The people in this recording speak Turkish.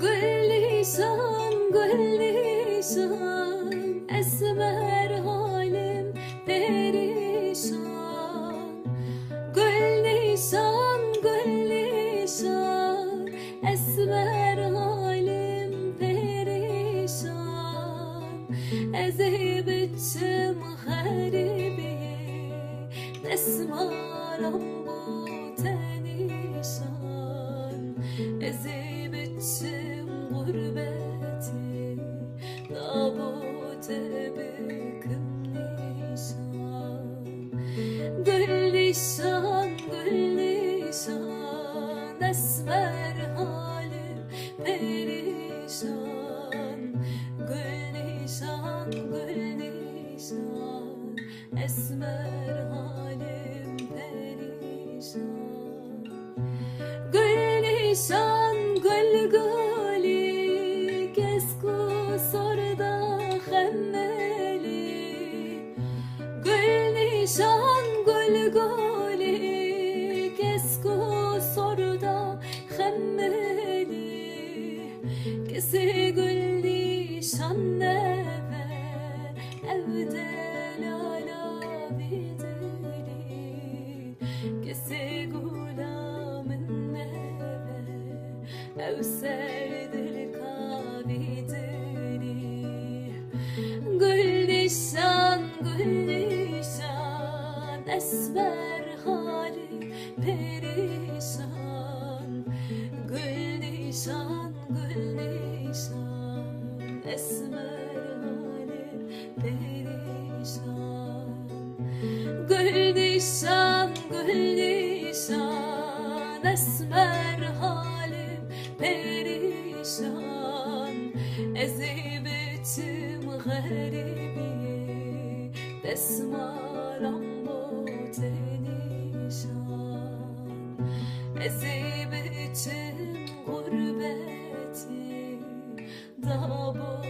Güllişan, güllişan Esmer halim perişan Güllişan, güllişan Esmer halim perişan Ezip içim garibi Desmaram bu Güllişan, güllişan Esmer halim perişan. Güllişan, güllişan Esmer halim perişan. Güllişan, gül gülü Kesku sorda xemmeli Gülnişan gül gülü الوضع خملي كسي قلي شان نفر أبدال على بدلي كسي قولا من أو Güllişan, güllişan Esmer hali perişan Güllişan, güllişan Esmer halim perişan Ezip içim garibi Desmaram Ezip içim gurbeti Da bu